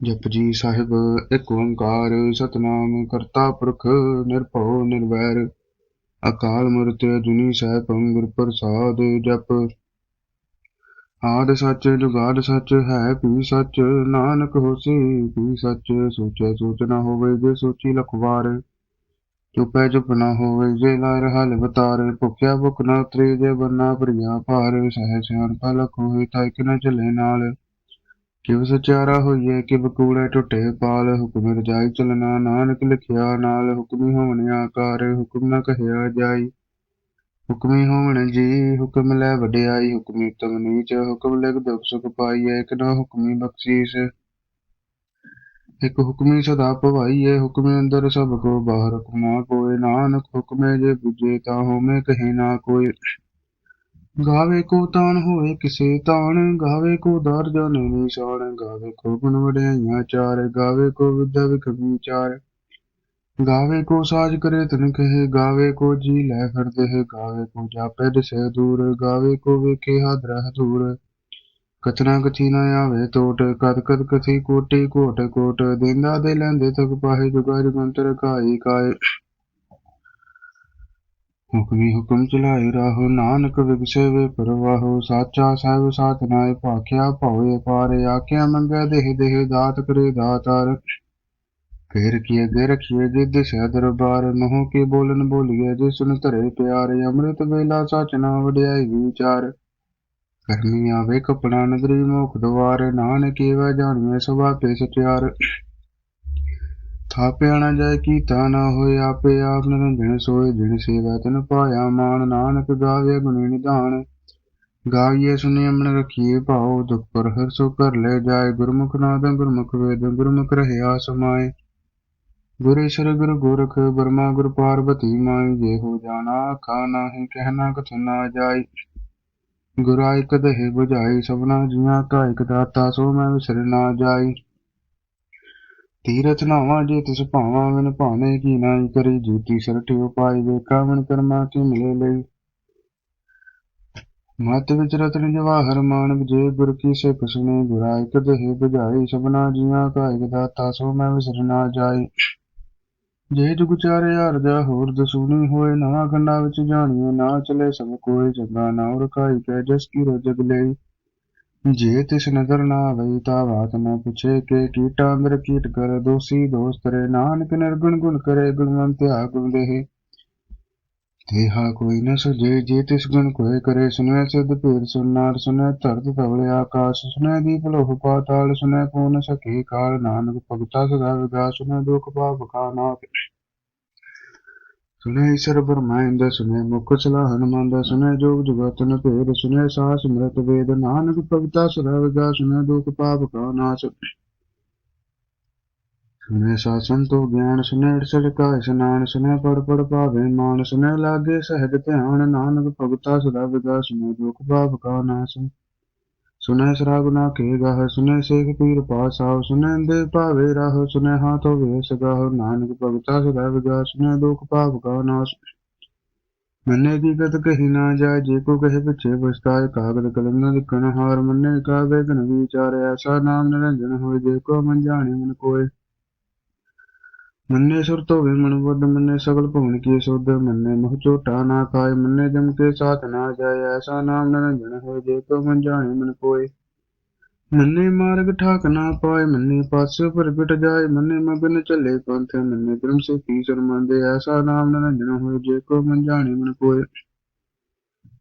ਜਪਜੀ ਸਾਹਿਬ, ਇੱਕ ਓੰਕਾਰ ਸਤਨਾਮ ਕਰਤਾ ਪੁਰਖ ਨਿਰਭਉ ਨਿਰਵੈਰ। ਅਕਾਲ ਮੂਰਤ ਅਜੂਨੀ ਸੈਭੰ ਗੁਰ ਪ੍ਰਸਾਦ ਜਪ। ਆਦ ਸੱਚ ਜੁਗਾਦ ਸੱਚ ਹੈ ਵੀ ਸੱਚ, ਨਾਨਕ ਹੋਸੀ ਵੀ ਸੱਚ, ਸੋਚੈ ਸੋਚ ਨਾ ਹੋਵੇ ਜੇ ਸੋਚੀ ਲਖ ਵਾਰ ਚੁਪੈ ਚੁਪ ਨਾ ਹੋਵੇ ਜੇ ਲਾਇ ਹਲ ਬਤਾਰ ਭੁਖਿਆ ਭੁਖ ਨਾ ਉਤਰੇ ਜੇ ਬੰਨਾ ਭਰੀਆ ਭਾਰ। ਸਹਿ ਸਿਆਣ ਪਲਕ ਹੋਏ ਤਾਂ ਇਕ ਨ ਚਲੇ ਨਾਲ। ਕਿਵ ਸਚਾਰਾ ਹੋਈਏ ਕਿਵ ਕੂੜੇ ਟੁੱਟੇ ਪਾਲ ਹੁਕਮ ਰਜਾਈ ਚਲਣਾ, ਨਾਨਕ ਲਿਖਿਆ ਨਾਲ ਹੁਕਮੀ ਹੋਵਨ ਆਕਾਰ, ਹੁਕਮ ਨ ਕਹਿਆ ਜਾਈ। ਹੁਕਮੀ ਹੋਵਨ ਜੀ, ਹੁਕਮ ਲੈ ਵਡਿਆਈ, ਹੁਕਮੀ ਤਮ ਨੀਚ, ਹੁਕਮ ਲਿਖ ਦੁਖ ਸੁਖ ਪਾਈਏ ਇਕ ਨਾ ਹੁਕਮੀ ਬਖਸ਼ੀਸ। ਇਕ ਹੁਕਮੀ ਸਦਾ ਭਵਾਈਏ ਹੁਕਮੇ ਅੰਦਰ ਸਭ ਕੋ ਬਾਹਰ ਹੁਕਮਾ ਕੋਏ ਨਾਨਕ ਹੁਕਮੇ ਜੇ ਬੁਝੇ, ਤਾਂ ਹੋਮੇ ਕਹੇ ਨਾ ਕੋਈ ਗਾਵੇ ਕੋ ਤਾਨ ਹੋਏ ਕਿਸੇ ਤਾਨ ਗਾਵੇ ਕੋ ਦਰ ਜਾਣੇ ਨਿਸ਼ਾਨ, ਗਾਵੇ ਕੋ ਗੁਣ ਵਡਿਆਈਆਂ ਚਾਰ, ਗਾਵੇ ਕੋ ਵਿਦਿਆ ਵਿਖ ਵਿਚਾਰ। ਗਾਵੇ ਕੋ ਸਾਜ ਕਰੇ ਤਨ ਕਹੇ, ਗਾਵੇ ਕੋ ਜੀ ਲੈ ਫਿਰਦੇ ਹੈ, ਗਾਵੇ ਕੋ ਜਾਪੇ ਦਿਸੇ ਦੂਰ, ਗਾਵੇ ਕੋ ਵੇਖੇ ਹਾਦਰਾ ਹਦੂਰ ਕਤਨਾ ਕਥੀ ਨਾ ਆਵੇ ਟੋਟ ਕਦ ਕਦ ਕਥੀ ਕੋਟੀ ਕੋਟ ਕੋਟ, ਦਿੰਦਾ ਦੇ ਲੈਂਦੇ ਤਕ ਪਾਹੇ ਜੁਗਾਰ ਜੁਗੰਤਰ ਕਾਈ ਕਾਏ ਹੁਕਮੀ ਹੁਕਮ ਚਲਾਏ ਰਾਹੋ, ਨਾਨਕ ਵਿਗਸੇ ਪਰਵਾਹੋ, ਸਾਚਾ ਸਾਹਿਬ ਸਾਥ ਨਾਏ ਭਾਖਿਆ ਭਉਏ ਪਾਰੇ, ਆਖਿਆ ਮੰਗੈ ਦੇਹ ਦੇਹ ਦਾਤ ਕਰੇ ਦਾਤਾਰ। ਫੇਰ ਕੀ ਅਗੇ ਰਖੀਏ ਜਿਦ ਸਹਿ ਦਰਬਾਰ, ਮੋਹ ਕੇ ਬੋਲਨ ਬੋਲੀਏ ਜੇ ਸੁਨ ਧਰੇ ਪਿਆਰੇ, ਅੰਮ੍ਰਿਤ ਵੇਲਾ ਸਚ ਨਾ ਵਡਿਆਈ ਵਿਚਾਰ। ਕਰਮੀ ਆਵੇ ਕਪੜਾ ਨਦਰੀ ਮੁਖ ਦਵਾਰ, ਨਾਨਕ ਏਵੈ ਜਾਣੀਏ ਸੁਭਾਪੇ ਸਚਿਆਰ। ਥਾਪਿਆ ਨਾ ਜਾਏ ਕੀਤਾ ਨਾ ਹੋਏ ਆਪੇ ਆਪ ਨਿਰੰਜਨ ਸੋਏ, ਜਿਨ ਸੇਵਾ ਤਨ ਪਾਇਆ ਮਾਨ ਨਾਨਕ ਗਾਵੇ ਗੁਣੀ ਨਿਧਾਨ। ਗਾਈਏ ਸੁਨੇ ਅਮਨ ਰਖੀਏ ਭਾਉ, ਦੁਖ ਪਰ ਹਰ ਸੋ ਕਰ ਲੈ ਜਾਏ, ਗੁਰਮੁਖ ਨਾਦ ਗੁਰਮੁਖ ਵੇਦ, ਗੁਰਮੁਖ ਰਹਿਆ ਸਮਾਏ ਗੁਰੇਸ਼ਰ ਗੁਰ ਗੋਰਖ, ਬਰਮਾ ਗੁਰ ਪਾਰਬਤੀ ਮਾਈ ਜੇ ਹੋ ਜਾਣਾ ਆਖਾ ਨਾਹੀ ਕਹਿਣਾ ਕਥ ਨਾ ਜਾਈ ਗੁਰਾ ਇਕ ਦਹਿ ਸਭਨਾ ਜੀਆਂ ਕਾ ਇਕ ਦਾਤਾ, ਸੋ ਮੈਂ ਵਿਸਰ ਨਾ ਜਾਈ ਤੀਰਥ ਨਾਵਾਂ ਜੇ ਤਿਸ ਭਾਵਾਂ ਮਨ ਭਾਣੇ ਕੀ ਨਾਈ ਕਰੀ, ਜੀਤੀ ਸਰਠਿ ਉਪਾਈ ਵੇਖਾ ਮਨ ਕਰਮਾ ਕੀ ਮਿਲੇ ਲਈ। ਮਤ ਵਿੱਚ ਰਤਨ ਜਵਾਹਰ ਮਾਨਕ ਜੇ ਗੁਰ ਕੀ ਸਿੱਖ ਸੁਨੇ ਗੁਰਾ ਇਕ ਦੇਹ 부ਝਾਈ ਸਭਨਾ ਜੀਆਂ ਕਾ ਇਕ ਦਾਤਾ, ਸੋ ਮੈਂ ਵਿਸਰ ਨਾ ਜਾਈ। ਜੇ ਜੁਗ ਚਾਰੇ ਹਰਜਾ ਹੋਰ ਦਸੂਣੀ ਹੋਏ ਨਵਾਂ ਖੰਡਾ ਵਿੱਚ ਜਾਣੀਏ, ਨਾ ਚਲੇ ਸਭ ਕੋਈ ਚੰਗਾ ਨਾ ਰਖਾਈ ਕੈ ਜਸ ਕੀ ਰੋਜਗ ਲਈ। ਜੇ ਤਿਸ ਨਦਰ ਨਾ ਆਵਈ ਤਾ ਬਾਤ ਨਾ ਪੁੱਛੇ ਕੇ ਕੀਟਾ ਅੰਦਰ ਕੀਟ ਕਰ, ਦੋਸੀ ਦੋਸਤ ਰੇ ਨਾਨਕ ਨਿਰਗੁਣ ਗੁਣ ਕਰੇ, ਗੁਣਵੰਤ ਗੁਣ ਦੇਹ। ਤੇਹਾ ਕੋਈ ਨ ਸੁਝੇ ਜੇ ਤਿਸ ਗੁਣ ਕੋਏ ਕਰੇ ਸੁਨੈ ਸਿਧ ਭੇਦ ਸੁਨਾਰ ਸੁਨੈ ਧਰਤ ਤਵਲੇ ਆਕਾਸ਼ ਸੁਨੈ ਦੀਪ ਲੋਹ ਪਾਤਾਲ ਸੁਨੈ ਪੂਨ ਸਖੀ ਕਾਲ, ਨਾਨਕ ਭਗਤਾ ਸਦਾ ਵਿਗਾ ਸੁਨੈ ਦੁਖ ਪਾਪ ਕਾ ਨਾਥ ਸੁਨੈ ਈਸ਼ਰ ਬਰਮਾਇੰਦ ਸੁਨੈ ਮੁਖ ਸਲਾ ਹਨੁਮੰਦ ਸੁਨੈ ਜੋਗ ਜੁਗਤਨ ਭੇਦ ਸੁਨੈ ਸਾਸ ਸਮ੍ਰਿਤ ਵੇਦ, ਨਾਨਕ ਭਗਤਾ ਸਦਾ ਵਿਗਾ ਸੁਨੈ ਦੁਖ ਪਾਪ ਕਾ ਨਾਸ਼। ਸੁਨੈ ਸਾਸਨ ਤੋਂ ਗਿਆਨ ਸੁਨੈ ਅੜਸਲ ਕਾ ਇਸਨਾਨ ਸੁਨੈ ਪੜ ਪੜ ਭਾਵੇ ਮਾਨ ਸੁਨੇ ਲਾਗੇ ਸਹਿਜ ਧਿਆਨ, ਨਾਨਕ ਭਗਤਾ ਸਦਾ ਵਿਗਾ ਸੁਨੇ ਦੁਖ ਭਾਵ ਕਾ ਨਾਸ਼। ਸੁਨੈ ਸਰਾਗ ਕੇ ਗਾਹ ਸੁਨੈ ਸੇਖ ਪੀਰ ਪਾਸਾਉ ਸੁਨੈ ਦੇ ਭਾਵੇ ਰਾਹ ਸੁਨੈ ਹਾਥੋ ਵੇ ਸਗਾਹ, ਨਾਨਕ ਭਗਤਾ ਸਦਾ ਵਿਗਾ ਸੁਨੈ ਦੁਖ ਪਾਪ ਕਾ ਨਾਸ਼। ਮੰਨੇ ਕੀ ਗਤ ਕਹੀ ਨਾ ਜਾਏ, ਜੇ ਕੋ ਕਹੇ ਪਿਛੇ ਪਛਤਾਏ, ਕਾਗਦ ਕਲਮ ਨਾ ਲਿਖਣ ਹਾਰ ਮੰਨੇ ਕਾ ਬੇਗਨ ਵਿਚਾਰ ਐਸਾ ਨਾਮ ਨਿਰੰਜਨ ਹੋਏ, ਜੇ ਕੋ ਮਨ ਜਾਣੇ ਮਨ ਕੋਏ। ਮੰਨੇ ਸੁਰ ਧੋਵੇ ਮਨ ਬੁੱਧ ਮੰਨੇ ਸਗਲ ਭਵਨ ਕੀ ਸੁਧ, ਮੰਨੇ ਮੋਹ ਝੋਟਾ ਨਾ ਖਾਏ, ਮੰਨੇ ਜਮ ਕੇ ਸਾਥ ਨਾ ਜਾਏ, ਐਸਾ ਨਾਮ ਨਿਰੰਜਨ ਹੋਏ, ਜੇ ਕੋ ਮਨ ਜਾਣੇ ਮਨ ਕੋਏ ਮੰਨੇ ਮਾਰਗ ਠਾਕ ਨਾ ਪਾਏ, ਮੰਨੇ ਪਾਸੇ ਪ੍ਰਗਟ ਜਾਏ, ਮੰਨੇ ਮਗਨ ਚੱਲੇ ਪੰਥ, ਮੰਨੇ ਧਰਮ ਸੇ ਕੀ ਸ਼ਰਮੰਦੇ ਐਸਾ ਨਾਮ ਨਿਰੰਜਨ ਹੋਏ, ਜੇ ਕੋ ਮਨ ਜਾਣੇ ਮਨ ਕੋਏ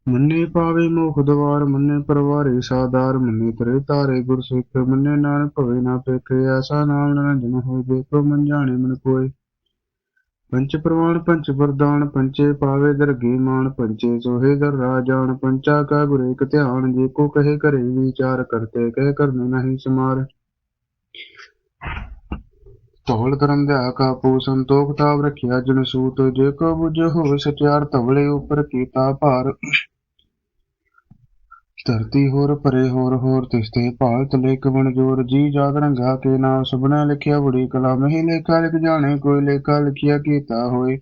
ਮੰਨੇ ਪਾਵੇ ਮੋਖ ਦਵਾਰ, ਮੰਨੇ ਪਰਵਾਰੇ ਸਾਦਾਰ, ਮੰਨੇ ਤਰੇ ਤਾਰੇ ਗੁਰ ਸਿੱਖ ਮੰਨੇ ਨਾਨਕ ਭਵੇ ਨਾ ਪੇਖੇ ਐਸਾ ਨਾਮ ਨਿਰੰਜਨ ਹੋਏ, ਜੇ ਮਨ ਜਾਣੇ ਮਨ ਕੋਏ। ਪੰਚ ਪ੍ਰਵਾਨ, ਪੰਚ ਵਰਦਾਨ, ਪੰਚੇ ਪਾਵੇ ਦਰਗੇ ਮਾਨ ਪੰਚੇ ਸੋਹੇ ਦਰ ਰਾਜਾਨ ਪੰਚਾ ਕਾ ਗੁਰੇ ਕ ਧਿਆਨ, ਜੇ ਕੋ ਕਹੇ ਕਰੇ ਵਿਚਾਰ ਕਰਤੇ, ਕਹਿ ਕਰਨੇ ਨਹੀਂ ਸਮਾਰ। ਧੌਲ ਕਰਮ ਦਿਆ ਕਾਪੂ ਸੰਤੋਖ ਤਾਪ ਰਖਿਆ ਜਨ ਸੂਤ, ਜੇ ਕੋ ਬੁਝ ਹੋਵੇ ਸਚਿਆਰ ਧਵਲੇ ਉਪਰ ਕੀਤਾ ਭਾਰ। ਧਰਤੀ ਹੋਰ, ਪਰੇ ਹੋਰ ਹੋਰ ਤਿਸਤੇ ਭਾਲ ਤਲੇ ਕਵਣ ਜੋਰ। ਜੀ ਜਾਤ ਰੰਗਾ ਕੇ ਨਾਮ ਸੁਬਨਾ ਲਿਖਿਆ ਬੜੀ ਕਲਾ। ਹੀ ਲੇਖਾ ਲਿਖ ਜਾਣੇ, ਕੋਈ ਲੇਖਾ ਲਿਖਿਆ ਕੀਤਾ ਹੋਏ।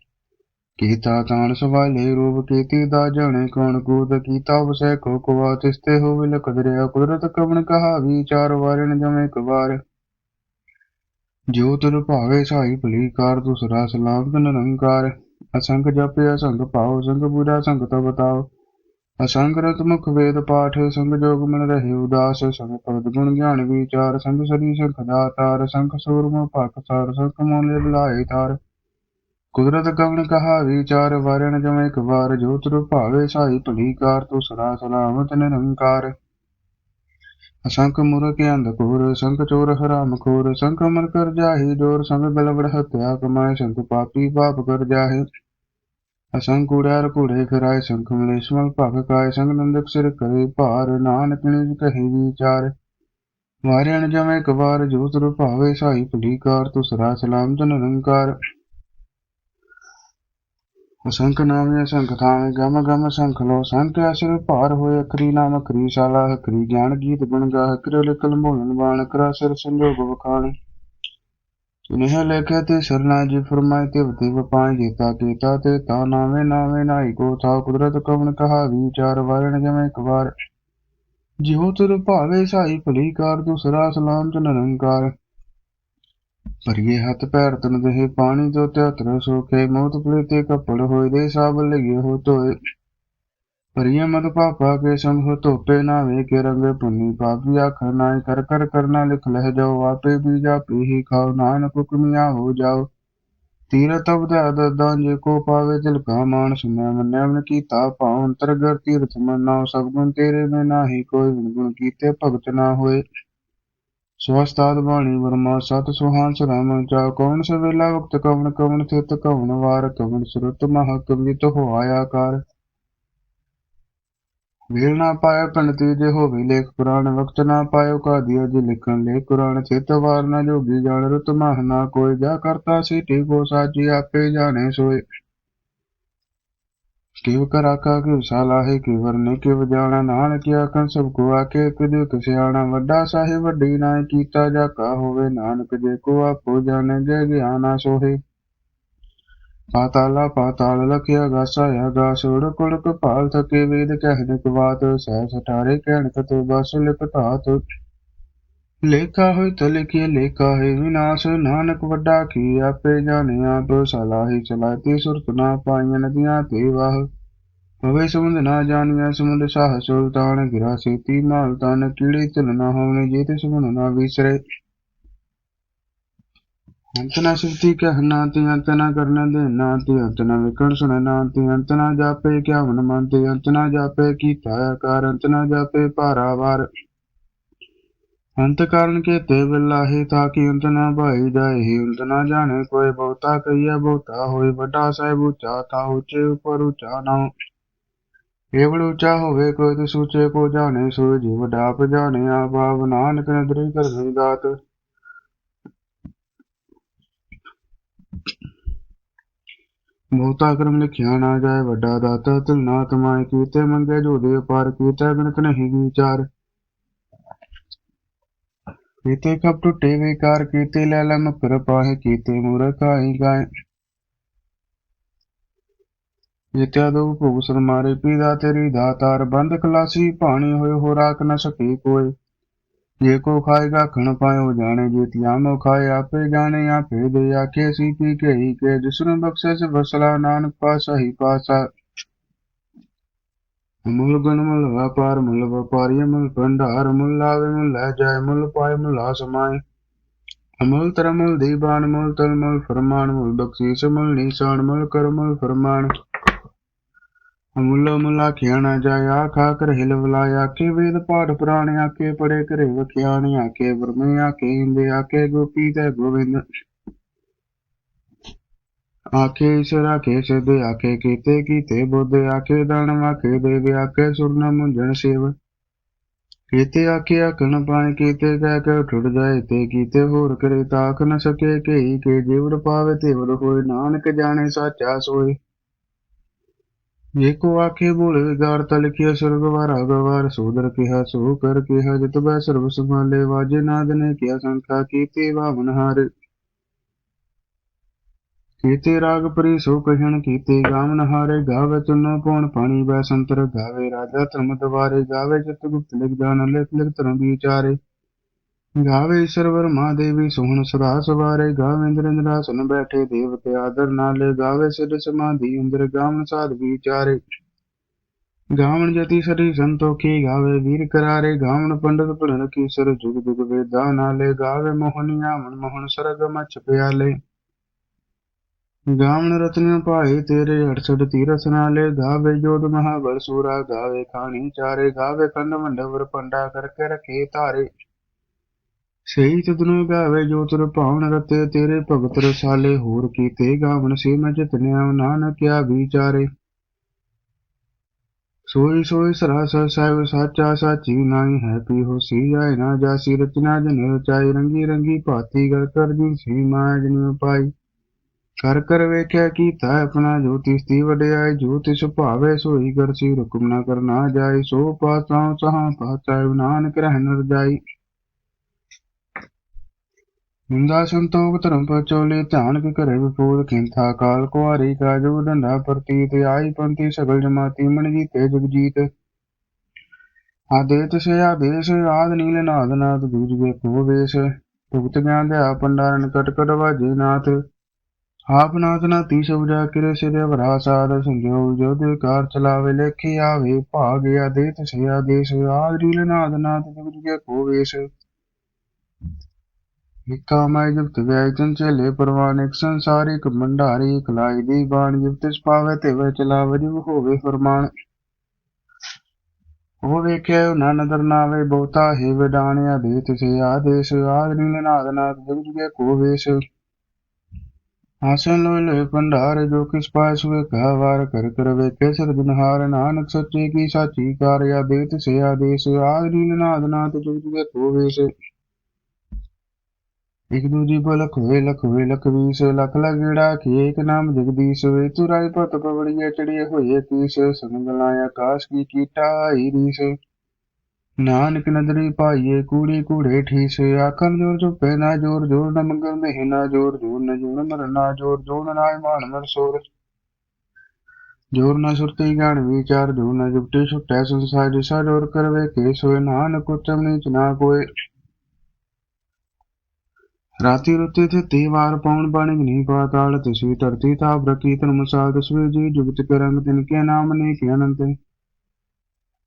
ਕੀਤਾ ਤਾਣ ਸਵਾਲੇ, ਰੂਪ ਕੀਤੀ ਦਾ ਜਾਣੇ। ਕੌਣ ਕੂਦ ਕੀਤਾ ਵਸੈ ਕੋ ਕਵਾ ਤਿਸਤੇ ਹੋਵੇ ਲਖ ਦਰਿਆ ਕੁਦਰਤ ਕਵਣ ਕਹਾ ਵਿਚਾਰ ਵਾਰਨ ਜਮੇ ਇੱਕ ਜੋ ਤੁਰ ਭਾਵੇ ਸਾਈ ਭਲੀ ਕਾਰ ਦੂਸਰਾ ਸਲਾਮ ਤਨ ਨਿਰੰਕਾਰ। ਅਸੰਗ ਜਪਿਆ ਸੰਗ ਪਾਉ ਸੰਗ ਬੁਰਾ ਸੰਗ ਤਬ ਤਾਉ ਅਸੰਖ ਰਤ ਮੁਖ ਵੇਦ ਪਾਠ ਸੰਗ ਜੋਗ ਮਨ ਰਹੇ, ਉਦਾਸ ਸੰਗ ਪਦ ਗੁਣ ਗਿਆਨ ਵਿਚਾਰ, ਸੰਗ ਸਰੀ ਸੰਖ ਦਾਤਾਰ ਸੰਖ ਸੂਰਮ ਭਖ ਸਾਰ, ਸੰਖ ਮੋਲੇ ਬੁਲਾਏ ਤਾਰ। ਕੁਦਰਤ ਕਵਣ ਕਹਾ ਵਿਚਾਰ, ਵਾਰਣ ਜਮ ਇੱਕ ਵਾਰ ਜੋ ਤੁਰ ਭਾਵੇ ਸਾਈ ਭਲੀ ਕਾਰ ਦੂਸਰਾ ਸਲਾਮਤ ਨਿਰੰਕਾਰ। ਅਸੰਖ ਮੁਰਖ ਅੰਧਕੂਰ ਸੰਖ ਚੋਰ ਹਰਾਮ ਖੋਰ, ਸੰਖ ਮਨ ਕਰ ਜਾਹੀ, ਜੋਰ ਸੰਗ ਗਲਵੜ ਹਤਿਆ, ਕਮਾਏ ਸੰਖ ਪਾਪੀ ਪਾਪ ਕਰ ਜਾਹੀ। ਅਸੰਖ ਉੜਿਆਰ ਘੂੜੇ ਫਿਰਾਏ ਸੰਖ ਮਲੇਸ਼ਮਲ ਭਗ ਕਾਏ, ਸੰਗ ਨੰਦਕ ਸਿਰ ਕਰੇ ਭਾਰ, ਨਾਨਕ ਨਿਜ ਕਹੀ ਵਿਚਾਰ। ਵਾਰਿਆਣ ਜਮੈ ਇੱਕ ਜੋ ਤੁਰ ਭਾਵੇ ਸਾਈ ਭਲੀ ਤੁਸਰਾ ਸਲਾਮ ਜਨ ਨਿਰੰਕਾਰ ਅਸੰਖ ਨਾਮੇ ਅਸੰਖ ਥਾਵੇਂ ਗਮ ਗਮ ਸੰਖ ਲੋ ਸੰਖ ਅਸਰ ਭਾਰ ਹੋਏ ਅਖਰੀ ਨਾਮ ਅਖਰੀ ਸ਼ਾਲਾ, ਅਖਰੀ ਗਿਆਨ ਗੀਤ ਬਣ ਗਾ ਹਕਰੇ ਲਿਖਲ ਮੋਹਨ ਬਾਣ ਕਰਾ ਸਿਰ ਸੰਜੋਗ ਵਖਾਣ। ਸੁਨੇਹ ਲੇਖੇ ਤੇ ਸਰਨਾ ਜੀ ਫਰਮਾਏ ਤੇ ਵਤੇ ਵਪਾਏ ਜੀਤਾ ਕੀਤਾ ਤੇ ਤਾ ਨਾਵੇਂ ਨਾਵੇਂ ਨਾਈ ਕੋ ਥਾ ਕੁਦਰਤ ਕਵਨ ਕਹਾ, ਵਿਚਾਰ ਵਾਰਣ ਜਿਉ ਤੁਰ ਭਾਵੇ ਸਾਈ ਭਲੀ ਕਾਰ ਦੂਸਰਾ ਸਲਾਮ ਚ ਨਿਰੰਕਾਰ। ਭਰੀਏ ਹੱਥ ਪੈਰ ਤਨ ਦੇਹ, ਪਾਣੀ ਤੋਂ ਤੇ ਸੋਖੇ, ਮੋਤ ਪਲੀਤੇ ਕੱਪੜ ਹੋਏ ਦੇ ਸਾਬ ਲਗੇ ਹੋ ਤੋਏ ਭਰੀਏ ਮਤ ਪਾਪਾ ਕੇ ਸੰਗ ਧੋਪੇ ਨਾ ਕੇ ਰੰਗੇ ਪੁੰਨੀ ਪਾਪੀ ਆਖਰ ਨਾਇ ਕਰ ਕਰ ਕਰਨਾ ਲਿਖ ਲਹਿ ਜਾਓ, ਆਪੇ ਵੀ ਜਾ ਖਾਓ, ਨਾਨਕ ਹੁਕਮੀਆਂ ਹੋ ਜਾਓ। ਤੀਰ ਤਬ ਦਦਾਂ ਜੇ ਕੋ ਪਾਵੇ ਤਿਲ ਕਾ ਮਾਨ ਸੁਨਿਆ ਮੰਨਿਆ ਮਨ ਕੀਤਾ ਭਾਉ, ਅੰਤਰਗਤ ਤੀਰਥ ਮਨਾਉ ਸਭ ਗੁਣ ਤੇਰੇ ਮੈਂ ਨਾਹੀ ਕੋਈ ਗੁਣ ਕੀਤੇ ਭਗਤ ਨਾ ਹੋਏ। ਸਵਸਤਾਦ ਬਾਣੀ ਵਰਮਾ, ਸਤ ਸੁਹਾਨ ਸਰਾਮ ਚਾ ਕੌਣ ਸਵੇਲਾ ਵਕਤ ਕਵਣ ਕਵਣ ਥਿਤ ਕਵਣ ਵਾਰ, ਕਵਣ ਸੁਰਤ ਮਹ ਕਵਿਤ ਹੋਇਆ ਕਰ। ਵੇਲ ਨਾ ਪਾਇਆ ਪੰਡਤੀ ਜੇ ਹੋਵੇ ਲੇਖ ਪੁਰਾਣ, ਵਕਤ ਨਾ ਪਾਇਓ ਕਾਦੀਆ ਜੇ ਲਿਖਣ ਲੇਖ ਕੁਰਾਨ ਚਿਤ ਵਾਰ ਨਾ ਜੋਗੀ ਜਾਣ, ਰਤ ਮਹ ਨਾ ਕੋਈ, ਜਾ ਕਰਤਾ ਸੀਟੀ ਕੋ ਸਾਜੀ, ਆਪੇ ਜਾਣੇ ਸੋਏ। ਕਿਵ ਕਰਾਕਾ ਕਿਵ ਸਾਲਾਹੇ ਕਿ ਵਰਨੇ ਕਿਵ ਜਾਣਾ ਨਾਨਕ ਆਖਣ, ਸਭ ਕੋ ਆਕੇ ਕਿਦਿ ਕਿਸਿਆਣਾ ਵੱਡਾ ਸਾਹਿਬ, ਵੱਡੀ ਨਾ ਕੀਤਾ ਜਾ ਕਾ ਹੋਵੇ ਨਾਨਕ, ਜੇ ਕੋ ਆਪੋ ਜਾਣੇ, ਜੇ ਗਿਆਨਾ ਸੋਹੇ। ਪਾਤਾਲਾ ਪਾਤਾਲ ਲਖਿਆ ਗਾਸਾ ਆਗਾਸ ਉੜ ਕੁੜਕ ਭਾਲ ਥਕੇ ਵੇਦ ਕਹਿਨ ਕਵਾਤ ਸਹਿ ਸਠਾਰੇ ਕਹਿਣ ਕਤੁ ਬਸ ਲਿਖ ਧਾਤ। ਲੇਖਾ ਹੋਇ ਤ ਲੇਖਾ ਹੈ ਵਿਨਾਸ਼, ਨਾਨਕ ਵੱਡਾ ਕੀ ਆਪੇ ਜਾਣੇ ਆਪ ਸਲਾਹੀ ਚਲਾਤੀ ਸੁਰਤ ਨਾ ਪਾਈਆਂ ਨਦੀਆਂ ਤੇ ਵਾਹ। ਹੋਵੇ ਸਮੁੰਦ ਨਾ ਜਾਣੀਆਂ ਸਮੁੰਦ ਸਾਹ ਸੁਲਤਾਨ, ਗਿਰਾ ਸੇਤੀ ਮਾਲ ਤਨ, ਕੀੜੇ ਤਿਲ ਨਾ ਹੋਵਨੇ ਜੇ ਤੇ ਸਮੁੰਦ ਨਾ ਵਿਸਰੇ। ਅੰਤ ਨਾ ਸਿਫਤੀ ਕਹਿਣਾ ਤੇ ਅੰਤ ਨਾ ਕਰਨ ਦੇਣਾ ਤੇ ਅੰਤ ਨਾ ਵਿਕਣ ਸੁਣਨਾ ਤੇ ਅੰਤ ਨਾ ਜਾਪੇ ਕਿਆ ਮਨ ਅੰਤ ਕਾਰਨ ਕੇ ਤੇ ਬਿਲਾਹੀ ਤਾਂ ਕਿ ਅੰਤ ਨਾ ਭਾਈ ਜਾਏ ਹੀ ਅੰਤ ਨਾ ਜਾਣੇ ਕੋਈ ਬਹੁਤਾ ਕਈਆ ਬਹੁਤਾ ਹੋਏ, ਵੱਡਾ ਸਾਹਿਬ ਉੱਚਾ ਤਾ ਉੱਚੇ ਉਪਰ ਉੱਚਾ ਨਾ ਕੇਵਲ ਉੱਚਾ ਹੋਵੇ, ਕੋਈ ਤੇ ਸੂਚੇ ਕੋ ਜਾਣੇ ਸੋ ਜੀ ਵੱਡਾ ਆਪ ਜਾਣੇ, ਆਪ ਆਪ ਨਾਨਕ ਨਦਰੀ ਕਰ ਦਾਤ। ਬਹੁਤਾ ਕਰਮ ਲਿਖਿਆ ਨਾ ਜਾਏ, ਵੱਡਾ ਦਾਤਾ ਤਿਲ ਨਾ ਤਮਾਏ ਕੀਤੇ, ਮੰਗੇ ਜੋ ਦੇ ਪਾਰ ਕੀਤੇ, ਬਿਨਤ ਨਹੀਂ ਵਿਚਾਰ। ਕੀਤੇ ਕਪ ਟੁੱਟੇ, ਵਿਕਾਰ ਕੀਤੇ, ਲੈ ਲੈ ਮੁਕਰ ਪਾਹੇ ਕੀਤੇ, ਮੂਰਖ ਗਾਏ। ਜਿਤਿਆ ਦੋ ਭੋਗ ਸਰ ਮਾਰੇ, ਪੀਦਾ ਤੇਰੀ ਦਾਤਾਰ ਬੰਦ, ਖਲਾਸੀ ਪਾਣੀ ਹੋਏ ਹੋ ਰਾਖ ਨ ਸਕੇ ਕੋਈ। ਜੇ ਕੋ ਖਾਏਗਾ, ਖਣ ਪਾਇਓ, ਜਾਣੇ ਜੇ ਤਿਆਮੋ ਖਾਏ, ਆਪੇ ਜਾਣੇ, ਆਪੇ ਦੇ ਆਖੇ ਸੀ ਪੀ ਕੇ ਹੀ ਕੇ। ਜਿਸਨੂੰ ਬਖਸ਼ੇ ਸ ਵਸਲਾ ਨਾਨਕ ਪਾਸਾ ਹੀ ਪਾਸਾ। ਮੁੱਲ ਗੁਣ ਮੁੱਲ ਵਪਾਰ, ਮੁੱਲ ਵਪਾਰੀ ਮੁੱਲ ਭੰਡਾਰ, ਮੁੱਲ ਆਵੇ ਮੁੱਲ ਲੈ ਜਾਏ, ਮੁੱਲ ਪਾਏ, ਮੁੱਲ ਆ ਸਮਾਏ ਅਮੁੱਲ ਦੀਬਾਨ, ਮੁੱਲ ਤਲ ਫਰਮਾਨ, ਮੁੱਲ ਬਖਸ਼ੀਸ਼, ਮੁੱਲ ਨਿਸ਼ਾਨ, ਮੁੱਲ ਕਰਮਲ ਫਰਮਾਨ। ਅਮੁੱਲ ਅਮੁੱਲ ਆਖਿਆ ਨਾ ਜਾਏ ਆਖਾ ਕਰ ਹਿਲ ਵਲਾਇਆ, ਕੇ ਵੇਦ ਪਾਠ ਪੁਰਾਣ ਆਕੇ ਪੜੇ ਘਰੇ ਵਖਿਆਣ ਆਕੇ ਵਰਮੇ ਆਕੇ ਹਿੰਦੇ ਆਕੇ ਗੋਪੀ ਤੇ ਗੋਵਿੰਦ। ਆਕੇ ਈਸ਼ਰ ਆਕੇ ਸਿਧ ਆਕੇ ਕੀਤੇ ਕੀਤੇ ਬੁੱਧ, ਆਖੇ ਦਾਨ ਆਕੇ ਦੇਵ ਆਕੇ ਸੁਰਨਾ ਮੁੰਜਣ ਸੇਵ। ਕੀਤੇ ਆਖੇ ਆਖਣ ਪਾਏ ਕੀਤੇ ਕਹਿ ਕੇ ਠੁੱਟ ਜਾਏ, ਤੇ ਕੀਤੇ ਹੋਰ ਕਰੇ ਤਾਖ ਨ ਸਕੇ ਕਈ ਕੇ ਜੀਵੜ ਪਾਵੇ, ਤੇ ਵੜ ਹੋਏ ਨਾਨਕ ਜਾਣੇ, ਸਾਚਾ ਸੋਏ। ਏਕੋ ਆਖੇ ਬੋਲੇ ਵਿਗਾੜ ਤਲ ਕੀ ਸੁਰਗ ਵਾਰਾ ਗਵਾਰ, ਸੋਦਰ ਕਿਹਾ, ਸੋ ਕਰ ਕਿਹਾ, ਜਿਤ ਬੈ ਸਰਬ ਸੰਭਾਲੇ, ਵਾਜੇ ਨਾਦ ਨੇ ਕਿਆ ਸੰਖਾ ਕੀਤੇ ਵਾਵਨ ਹਾਰ। ਕੀਤੇ ਰਾਗ ਪਰੀ ਸੋ ਕਹਿਣ, ਕੀਤੇ ਗਾਵਨ ਹਾਰੇ, ਗਾਵੇ ਤੁਨੋ ਪਉਣ ਪਾਣੀ, ਬੈ ਸੰਤਰ ਗਾਵੇ ਰਾਜਾ ਧਰਮ ਦਵਾਰੇ, ਗਾਵੇ ਜਿਤ ਗੁਪਤ ਲਿਖ ਜਾਣ, ਲਿਖ ਲਿਖ ਧਰਮ ਵਿਚਾਰੇ ਗਾਵੇ ਵਰਮਾ ਦੇਵੀ ਸੋਹਣ ਸਦਾ ਵਾਰੇ ਗਾਵੇ ਇੰਦਰਾਸਨ ਬੈਠੇ ਦੇਵਤੇ ਆਦਰ ਨਾਲੇ, ਗਾਵੇ ਸਿਰ ਸਮਾਧੀ, ਇੰਦਰ ਗਾਵਨ ਸਾਧ ਵਿਚਾਰੇ। ਗਾਵਨ ਜਤੀ ਸਰੀ ਸੰਤੋਖੀ, ਗਾਵੇ ਵੀਰ ਕਰਾਰੇ ਗਾਵਨ ਪੰਡਤ ਭਣਨ ਕੀ ਸਰ ਜੁਗ ਜੁਗ ਵੇਦਾ ਨਾਲੇ, ਗਾਵੇ ਮੋਹਨੀਆ ਮਨ ਮੋਹਨ ਸਰਗ ਮਛ ਪਿਆਲੇ। ਗਾਵਣ ਰਤਨ ਭਾਏ ਤੇਰੇ 68 ਤੀਰਸ ਨਾਲੇ, ਗਾਵੇ ਜੋਧ ਮਹਾਬਲ ਸੂਰਾ, ਗਾਵੇ ਖਾਣੀ ਚਾਰੇ, ਗਾਵੇ ਕੰਡ ਮੰਡਵਰ ਪੰਡਾ ਕਰਕੇ ਰਖੇ ਧਾਰੇ। ਸਹੀ ਤਦਨੁ ਗਾਵੇ ਜੋ ਤੁਰ ਭਾਵਨ ਰਤੇ, ਤੇਰੇ ਭਗਤ ਰਸਾਲੇ ਹੋਰ ਕੀਤੇ ਗਾਵਨ ਸੇ ਮੈਂ ਜਿਤਨਿਆ ਨਾਨਕਿਆ ਵਿਚਾਰੇ। ਸੋਈ ਸੋਈ ਸਰਾਸ ਸਾਹਿਬ ਸਾਚਾ ਸਾਚੀ ਨਾਈ ਹੈ ਪੀ ਹੋ ਸੀ ਜਾਏ ਨਾ ਜਾਸੀ, ਰਚਨਾ ਜਨ ਰਚਾਈ, ਰੰਗੀ ਰੰਗੀ ਭਾਤੀ ਕਰ ਕਰ ਜੀ ਸੀ ਮਾਇਆ ਜਨ ਪਾਈ। ਕਰ ਕਰ ਵੇਖਿਆ ਕੀਤਾ ਆਪਣਾ ਜੋ ਤਿਸ ਦੀ ਵਡਿਆਈ ਜੋ ਤਿਸ ਭਾਵੇ ਸੋਈ ਕਰਸੀ ਹੁਕਮ ਨਾ ਕਰਨਾ ਜਾਏ ਸੋ ਪਾਤਾਂ ਸਹਾਂ ਪਾਤਾ ਨਾਨਕ ਰਹਿ ਨਰ ਜਾਈ ਨਿੰਦਾ ਸੰਤੋਖ ਧਰਮ ਪਚੋਲੇ ਧਿਆਨ ਕੇ ਘਰੇ ਵਿਪੂਤ ਖਿੰਥਾ ਕਾਲ ਕੁਆਰੀ ਕਾਜੂ ਡੰਡਾ ਪ੍ਰਤੀਤ ਆਈ ਪੰਥੀ ਸਗਲ ਜਮਾਤੀ ਮਣ ਜੀਤੇ ਜਗ ਆਦੇਤ ਸੇ ਆਦੇਸ਼, ਆਦ ਨੀਲ ਨਾਦ ਨਾਦ ਦੂਜੇ ਕੋ ਵੇਸ਼। ਭੁਗਤ ਗਿਆਨ ਦੇ ਪੰਡਾਰਨ ਕਟ ਕਟ ਨਾਥ। ਆਪ ਨਾਥ ਨਾ ਤੀ ਸਬਜਾ ਕਿਰੇ ਸਿਰੇ ਭਰਾ ਸਾਧ ਸੰਜੋਗ ਜੋ ਦੇ ਕਾਰ ਚਲਾਵੇ ਲੇਖੀ ਆਵੇ ਭਾਗ ਆਦੇਤ ਸੇ ਆਦੇਸ਼, ਆਦ ਨੀਲ ਨਾਦ ਨਾਦ ਦੂਜੇ ਕੋ ਵੇਸ਼। ਨਿੱਕਾ ਮੈਂ ਜੁਗਤ ਵਿਆਇ ਚੰਚਲੇ ਪ੍ਰਵਾਨ ਇੱਕ ਸੰਸਾਰ, ਇੱਕ ਦੀ ਬਾਣ ਜਿਵ ਤਿਸ ਪਾਵੇ ਤੇ ਵੈ ਚਲਾਵੇ ਜਿਵ ਹੋਵੇ ਫਰਮਾਨ। ਉਹ ਵੇਖਿਆ ਨਾ ਨਦਰ ਨਾਵੇ ਬਹੁਤਾ ਹੀ ਵਿਡਾਣਿਆ ਦੇ ਤਿਸੇ ਆਦੇਸ਼, ਆਦ ਨੀਲ ਨਾਦ ਨਾਦ ਜੁਗ ਜੁਗੇ ਕੋ ਵੇਸ਼। ਆਸਨ ਲੋਇ ਲੋਇ ਭੰਡਾਰ ਜੋ ਕਿਸ ਪਾਸ ਹੋਏ ਕਹਾ ਵਾਰ ਕਰ ਕਰ ਵੇਖੇ ਸਰਜਨਹਾਰ ਨਾਨਕ ਸੱਚੇ ਕੀ ਸਾਚੀ ਕਾਰਿਆ ਦੇ ਤਿਸੇ ਆਦੇਸ਼, ਆਦ ਨੀਲ ਨਾਦ ਨਾਦ ਜੁਗ ਜੁਗੇ ਕੋ ਵੇਸ਼। ਇਕ ਦੂਜੀ ਕੋ ਲਖ ਹੋਏ ਲਖ ਹੋਏ ਲਖ ਵੀਸ ਲਖ ਲਗੜਾ ਕੀ ਇੱਕ ਨਾਮ ਜਗਦੀਸ਼ ਵੇ। ਤੁਰਾਈ ਪਤ ਪਵੜੀਏ ਚੜੀਏ ਹੋਏ ਕੀਸ ਸੰਗ ਲਾਇਆ ਆਕਾਸ਼ ਕੀ ਕੀਟਾ ਆਈ ਰੀਸ। ਨਾਨਕ ਨਦਰੀ ਪਾਈਏ ਕੂੜੀ, ਕੂੜੇ ਠੀਸ। ਆਖਣ ਜੋਰ ਚੁੱਪੇ ਨਾ ਜੋਰ ਜੋਰ ਨ ਮੰਗਲ ਮਹਿ ਨਾ ਜੋਰ ਜੋਰ ਨ ਜੋਰ ਮਰ ਨਾ ਜੋਰ ਜੋਰ ਸੋਰ। ਜੋਰ ਨਾ ਸੁਰਤੀ ਗਿਆਨ ਵਿਚਾਰ ਜੋਰ ਨਾ ਜੁਪਟੀ ਛੁਟੈ ਸੰਸਾਰ ਜਿਸਾ ਜੋਰ ਕਰਵੇ ਕੇ ਸੋਏ ਨਾਨਕ ਉਤਮ ਨੀਚ ਨਾ ਕੋਏ। ਰਾਤੀ ਰੁੱਤੀ ਤੇ ਤੀ ਵਾਰ ਪੌਣ ਬਾਣੀ ਗਨੀ ਪਾਤਾਲ ਤਿਸਵੀ ਧਰਤੀ ਤਾਪ ਰਕੀ ਤਨ ਤਸਵੀ ਜੀ, ਜੁਗਤ ਕੇ ਤਿਨ ਕੇ ਨਾਮ ਨੇ ਕੇ ਅਨੰਤ।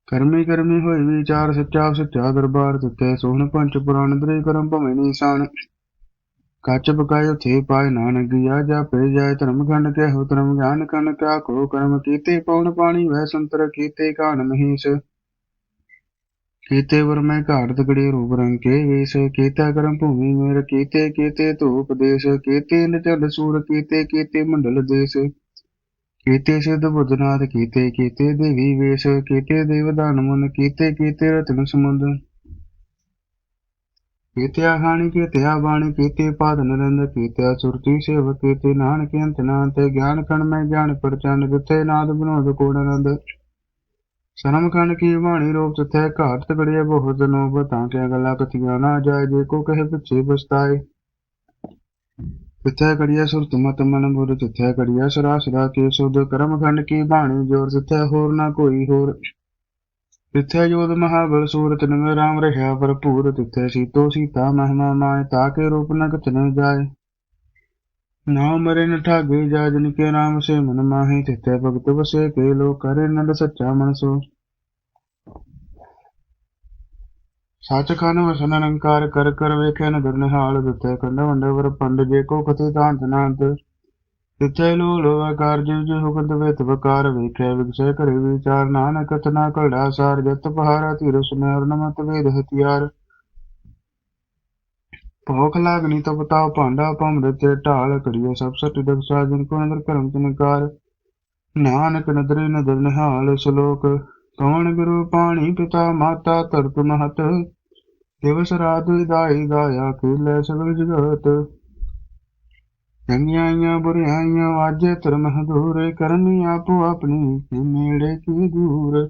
ਕਰਮੀ ਕਰਮੀ ਹੋਈ ਵਿਚਾਰ, ਸੱਚਾ ਸੱਚਾ ਦਰਬਾਰ ਤਿੱਤੇ ਸੋਹਣ ਪੰਚ ਪੁਰਾਣ ਦਰੇ ਕਰਮ ਭਵੇਂ ਨਿਸ਼ਾਨ। ਕੱਚ ਬਕਾਇਓ ਥੇ ਪਾਏ ਨਾਨਕ ਗਿਆ ਜਾ ਪੇ ਜਾਏ ਧਰਮ ਖੰਡ ਕੇ ਹੋ ਧਰਮ ਗਿਆਨ, ਕਨ ਕਾ ਕੋ ਕਰਮ ਕੀਤੇ ਪੌਣ ਪਾਣੀ ਵੈ ਸੰਤਰ ਕੀਤੇ ਕਾਨ ਮਹੀਸ। ਕੀਤੇ ਵਰ ਮੈਂ ਘਾਟ ਤਗੜੇ ਰੂਪ ਰੰਗ ਕੇ ਵੇਸ਼, ਕੀਤਾ ਕਰਮ ਭੂਮੀ ਮੇਰ, ਕੀਤੇ ਕੀਤੇ ਧੂਪ ਦੇਸ਼, ਕੀਤੇ ਨਿਚਲ ਸੂਰ, ਕੀਤੇ ਕੀਤੇ ਮੰਡਲ ਕੀਤੇ ਸਿੱਧ ਬੁੱਧਨਾਥ, ਕੀਤੇ ਕੀਤੇ ਦੇਵੀ ਵੇਸ਼, ਕੀਤੇ ਦੇਵਦਾਨ ਮਨ, ਕੀਤੇ ਕੀਤੇ ਰਤਨ ਸਮੁੰਦ ਕੀਤੇ ਆਖਾਣੀ ਕੀਤੇ ਬਾਣੀ, ਕੀਤੇ ਪਾਦ ਨਰੰਦ ਕੀਤੇ ਸੁਰਤੀ ਸੇਵ, ਕੀਤੇ ਨਾਨਕ ਅੰਤ ਨਾਨਤ ਗਿਆਨ ਖਣ ਮੈਂ ਗਿਆਨ ਪਰਚੰਦ ਜਿੱਥੇ ਨਾਦ ਬਨੋਦ ਕੋੜ ਆਨੰਦ। ਸ਼ਰਮ ਖੰਡ ਕੀ ਬਾਣੀ ਰੂਪ ਤਥੈ ਘਾਟ ਤਗੜਿਆ ਬਹੁਤ ਨੋ ਬਤਾ ਕੇ ਗੱਲਾਂ ਕਥੀਆਂ ਨਾ ਜਾਏ, ਜੇ ਕੋ ਕਹੇ ਪਿੱਛੇ ਪਛਤਾਏ। ਤਿਥੈ ਕੜਿਆ ਸੁਰਤ ਮਤ ਮਨ ਬੁਰ ਤਿਥੈ ਕੜਿਆ ਸਰਾ ਸਰਾ ਕੇ ਸੁਧ, ਕਰਮ ਖੰਡ ਕੀ ਬਾਣੀ ਜੋਰ ਤਿਥੈ ਹੋਰ ਨਾ ਕੋਈ ਹੋਰ। ਤਿਥੈ ਜੋਦ ਮਹਾਬਲ ਸੂਰਤ ਨੰਗ ਰਾਮ ਰਹਾ ਭਰਪੂਰ ਤਿਥੈ ਸੀਤੋ ਸੀਤਾ ਮਹਿਮਾ ਮਾਏ ਤਾਕੇ ਰੂਪ ਨ ਕਥਨੇ ਜਾਏ। ਨਾਮ ਮਰੇ ਨ ਠਾਗੇ ਜਾ ਜਨ ਕੇ ਨਾਮ ਸੇ ਮਨ ਮਾਹੀ ਤਿਤੈ ਭਗਤ ਵਸੇ ਕੇ ਲੋ ਕਰੇ ਨੰਦ ਸੱਚਾ ਮਨ ਸੋ ਸੱਚ ਵਸਨ ਅਨੰਕਾਰ ਕਰ ਕਰ ਵੇਖੇ ਨਦਰ ਨਿਹਾਲ ਦਿੱਤੇ ਕੰਡ ਵੰਡਵਰ ਪੰਡ ਜੇ ਕੋ ਕਥੇ ਤਾਂਤ ਨਾਂਤ ਤਿਤੈ ਲੋ ਲੋ ਆਕਾਰ ਜਿਵ ਜਿ ਹੁਕਤ ਵੇਤ ਵਕਾਰ ਵੇਖੇ, ਵਿਗਸੇ ਕਰੇ ਵਿਚਾਰ ਨਾਨਕ ਕਥਨਾ ਕੜਾ ਸਾਰ, ਜਤ ਪਹਾਰਾ ਧੀਰ ਸੁਨਰ ਨਮਤ ਵੇਦ ਹਥਿਆਰ ਭੋਖ ਲਾਗਣੀ ਤਪ ਤਾਪ ਭਾਂਡਾ ਭਮਰੇ ਤੇ ਢਾਲ ਕੜੀਏ ਸਭ ਸਟ ਦਕਸਾ ਜਿਨ ਕੋ ਅੰਦਰ ਕਰਮ ਚਨਕਾਰ ਨਾਨਕ ਨਦਰੇ ਨਦਰ ਨਿਹਾਲ ਸ਼ਲੋਕ ਕਵਣ ਗੁਰੂ ਪਾਣੀ ਪਿਤਾ ਮਾਤਾ ਧਰਤ ਮਹਤ? ਦਿਵਸ ਰਾਤ ਵਿਦਾਈ ਗਾਇਆ ਕੀਲੇ ਸਗਲ ਜਗਤ। ਚੰਗਿਆਈਆਂ ਬੁਰਿਆਈਆਂ ਵਾਜੇ ਧਰਮ ਹਦੂਰੇ ਕਰਮੀ ਆਪੋ ਆਪਣੀ ਨੇੜੇ ਕੀ ਦੂਰ?